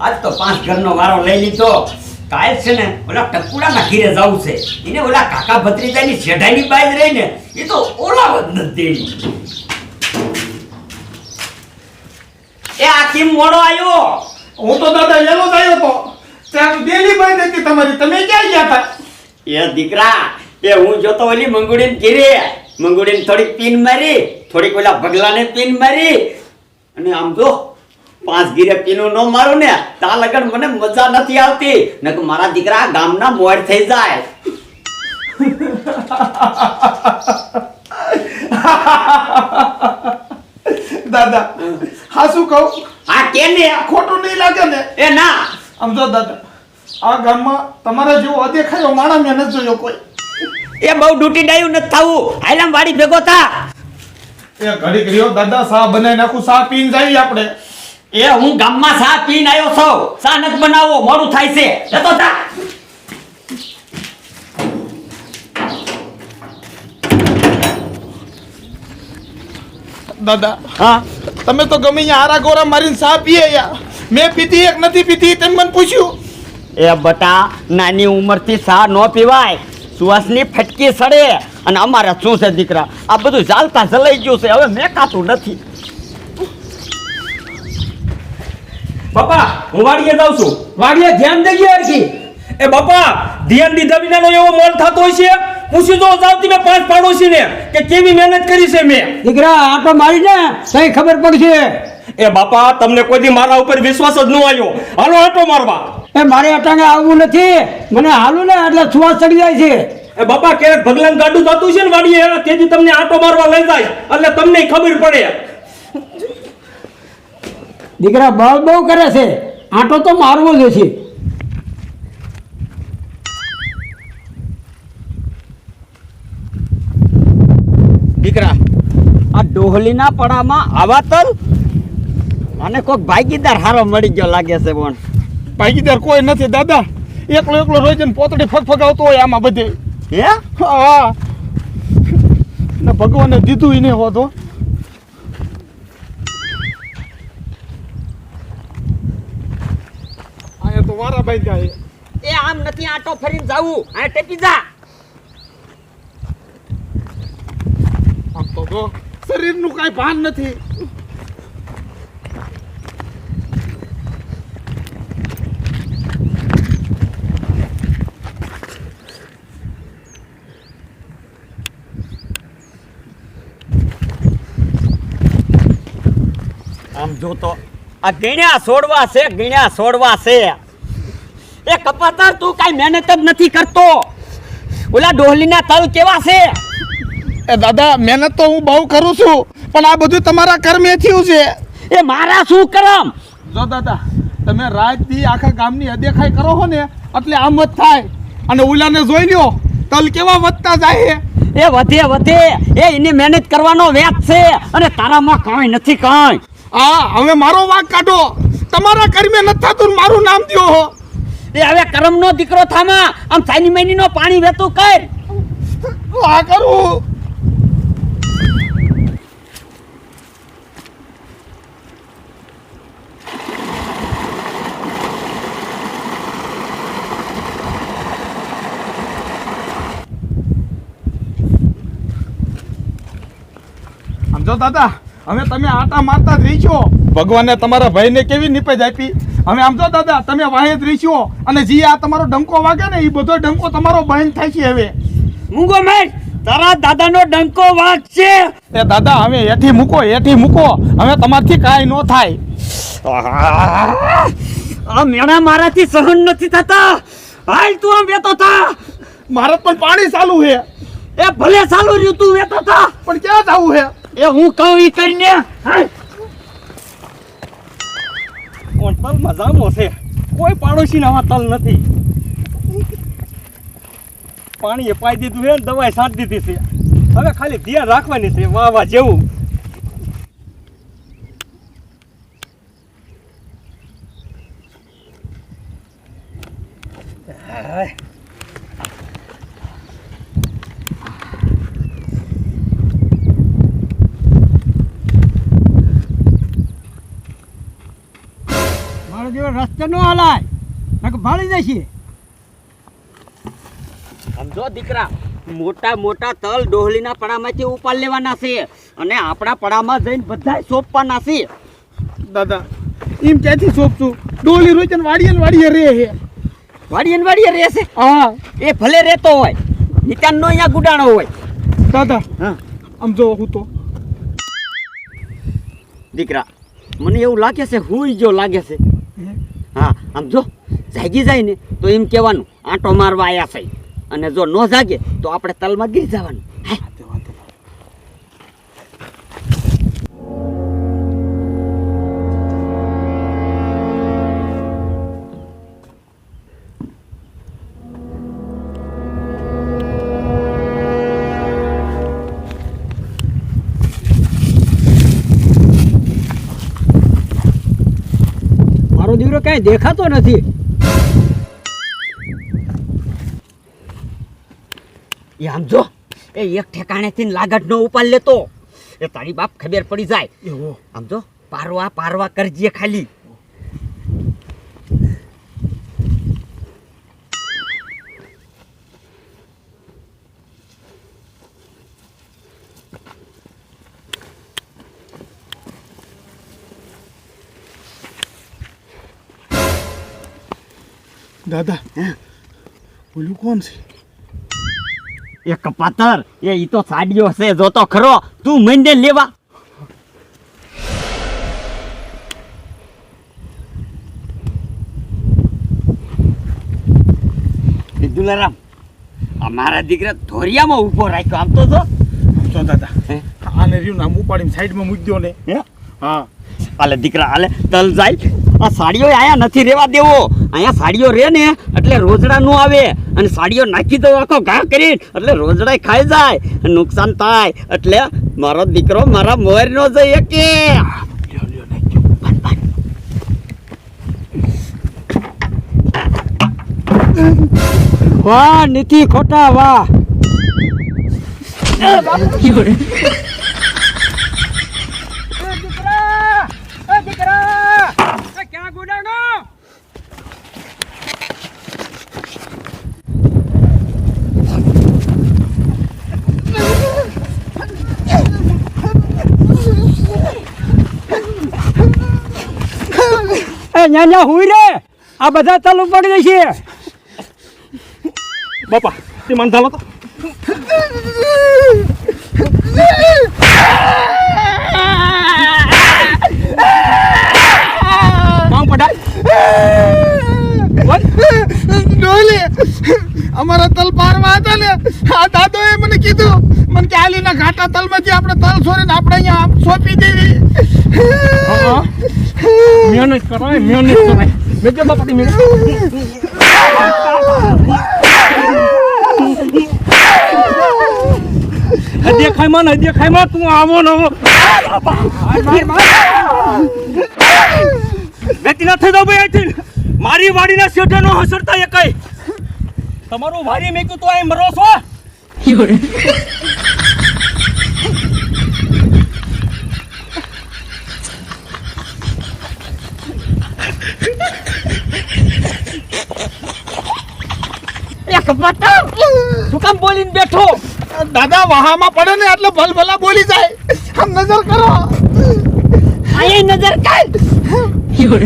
આજ તો પાંચ ઘરનો વારો લઈ લીધો. કાલ છે ને ઓલા ટકુડાના ઘીરે જવું છે. એને ઓલા કાકા ભત્રીજાની શેઢાની બાઈ રહી ને એ તો ઓલા જ નથી એ આ કેમ મોડો આવ્યો હું તો દાદા એનો થયો તો. ત્યાં બેલી બાઈ હતી તમારી. તમે ક્યાં ગયા હતા એ દીકરા એ હું જોતો ઓલી મંગુડીને ઘીરે. મંગુડીને થોડીક પીન મારી થોડીક ઓલા ભગલાને પીન મારી. અને આમ જો પાંચ ગીરે પીનું ન મારું ને તા લગન મને મજા નથી આવતી. નકર મારા દીકરા ગામના મોડ થઈ જાય. દાદા હા શું કહું? હા કે ને? ખોટું નહીં લાગે ને? એ ના. આમ જો દાદા આ ગામમાં તમારા જેવો અદેખાયો માણસ મેં નથી જોયો કોઈ. એ બહુ ડૂટી ડાયું નથી થવું. હાઈલામ વાડી ભેગો થા. એ ઘડીક રહ્યો દાદા સા બનાવી નાખું સા પીન જાય આપણે. એ હું ગામમાં ચા પીને આવ્યો છું. ચા નથી બનાવો મોડું થાય છે. જતો જા દાદા હા? તમે તો ગમે અહીંયા આરા ગોરા મારીને સા પીએ યા. મેં પીધી એક નથી પીધી તેમ મને પૂછ્યું. એ બટા નાની ઉંમરથી ચા ન પીવાય. સુવાસની ફટકી સડે. અને અમારે શું છે દીકરા? આ બધું ચાલતા ચલાઈ ગયું છે. હવે મેં કાતું નથી. પપ્પા હું વાડીએ જાઉં છું. વાડીએ ધ્યાન દઈ અરખી એ બાપા ધ્યાન દીધા વિનાનો એવો મોલ થતો હોય છે? પૂછી જો જાવતી મેં પાંચ પાડોશી ને કે કેવી મહેનત કરી છે મેં? દીકરા આટો મારી ને કઈ ખબર પડશે. એ બાપા તમને કોઈ દી મારા ઉપર વિશ્વાસ જ ન આવ્યો. હાલો આટો મારવા. એ મારે અટાંગે આવવું નથી. મને હાલું ને એટલે સુવાસ ચડી જાય છે. એ બાપા ક્યારેક ભગલાન ગાડું જતું છે ને વાડીએ તેથી તમને આટો મારવા લઈ જાય. એટલે તમને ખબર પડે. દીકરા બળ બહુ કરે છે. આટો તો મારવો જ છે. દીકરા આ ડોહલીના પડામાં આવા તલ? અને કોઈક ભાગીદાર હારો મળી ગયો લાગે છે પણ ભાગીદાર કોઈ નથી દાદા. એકલો એકલો રોજ પોતડી ફગફગાવતો હોય આમાં બધે. હે? હા. ને ભગવાને દીધું નહીં હોતો અહીંયા તો વારા બાંધ્યા એ આમ નથી આટો ફરીને જાવું. આ ટેપી જા. આમ તો જો શરીરનું કાંઈ ભાન નથી. આમ જો તો આ ગીણ્યા છોડવા છે ગીણ્યા છોડવા છે. એ કપાતર તું કાઈ મહેનત જ નથી કરતો. ઓલા ડોહલીના તલ કેવા છે? એ દાદા મહેનત તો હું બહુ કરું છું પણ આ બધું તમારા કર્મે થયું છે. એ મારા શું કરમ? જો દાદા તમે રાત દી આખા ગામની અદેખાઈ કરો છો ને એટલે આમ જ થાય. અને ઓલાને જોઈ લ્યો તલ કેવા વધતા જાય એ વધે વધે. એ એની મહેનત કરવાનો વ્યાજ છે અને તારામાં કાંઈ નથી કાંઈ. હા હવે મારો વાંક કાઢો. તમારા કર્મે નથી થતું મારું નામ દ્યો હો. એ હવે કરમનો દીકરો થામા, આમ સાની મહિનીનો પાણી વેતું કર. આ કરું? સમજો દાદા, હવે તમે આટા મારતા જ રહી છો. ભગવાને તમારા ભાઈને કેવી નિપજ આપી? હવે આમ તો દાદા તમે વાહે જ રહી છો અને જે આ તમારો ડંકો વાગે ને એ બધો ડંકો તમારો બંધ થાય છે હવે. મૂંગો મેં તારા દાદાનો ડંકો વાગ છે એ દાદા હવે હેઠી મૂકો હેઠી મૂકો. હવે તમારથી કાંઈ ન થાય. આ મેણા મારાથી સહન નથી થતા. હાલ તું આમ વેતો થા. મારા પણ પાણી ચાલુ છે. એ ભલે ચાલુ રહ્યું તું વેતો થા. પણ ક્યાં જવું છે? એ હું કહું ઈ કરીને હાલ. તલ મજામો છે. કોઈ પાડોશી આવા તલ નથી. પાણી પાઈ દીધું છે દવાઈ સાંટી દીધી છે. હવે ખાલી ધ્યાન રાખવાની છે વાહ વાહ જેવું. જેવો રસ્તે નો હલાય. નકર ભાળી જશે સમજો દીકરા મોટા મોટા તલ ડોહલીના પડામાંથી ઉપાડ લેવાના છે અને આપણા પડામાં જઈને બધા સોંપવાના છે. દાદા એમ ક્યાંથી સોંપશું? ડોલી રોજ વાડીએ વાડીએ રે હે વાડીએ વાડીએ રે રહેશે હા. એ ભલે રહેતો હોય નિકાનનો અહીંયા ગુડાણો હોય. દાદા હા. આમ જો હું તો. દીકરા મને એવું લાગે છે હુઈ જો લાગે છે. હા? આમ જો, જાગી જાય ને તો એમ કહેવાનું, આંટો મારવા આવ્યા છે. અને જો ન જાગે, તો આપણે તલમાં ગીરી જવાનું. હે? કઈ દેખાતો નથી. એ આમ જો એ એક ઠેકાણેથી લાગટ નો ઉપાડ લેતો. એ તારી બાપ ખબર પડી જાય. આમ જો પારવા પારવા કરજે ખાલી. દાદા ઓલું કોણ છે? એ કપાતર એ ઈ તો સાડીઓ છે જો તો ખરો. તું મંડે લેવા. દુલારામ અમારા દીકરા ધોરિયામાં ઊભો રાખ્યો. આમ તો જો. તો દાદા? આને રહ્યું નામ ઉપાડીને સાઈડમાં મૂકી દો ને. હે? હાલે દીકરા આલે તલ જાય. આ સાડીઓ અહીંયા નથી રહેવા દેવો. અહીંયા સાડીઓ રે ને, એટલે રોજડા નો આવે. અને સાડીઓ નાખી દો, આખો ઘા કરી એટલે રોજડા ખાઈ જાય. નુકસાન થાય. એટલે મારો દીકરો મારા મોર નો જઈએ કે વાહ, નીતિ ખોટા, વાહ. એ ન્યા ન્યા હુઈ રે. આ બધા તલ પડી જશે બાપા તે મન ચાલો તો. માંગ પડાય ડોલી અમારા તલ પારવા હતા ને આ દાદોએ મને કીધું મને કે આલીના ઘાટા તલમાંથી આપણે તલ છોડીને આપણે અહીંયા સોંપી દેવી. મહેનત કરાય મહેનત કરાય મેં બાપા મહેનત દેખાયમાં નહીં દેખાયમાં તું આવો ને વેતી ના થઈ દો ભાઈ અહીંથી મારી વાડીના શેઠે નો હસરતા એ કઈ તમારું વારી મેક્યું તો અહીં મરો છો એ કપાતર શું કામ બોલીને બેઠો? દાદા વહામાં પડે ને એટલે ભલભલા બોલી જાય. આમ નજર કરો. અહીંયા નજર કર.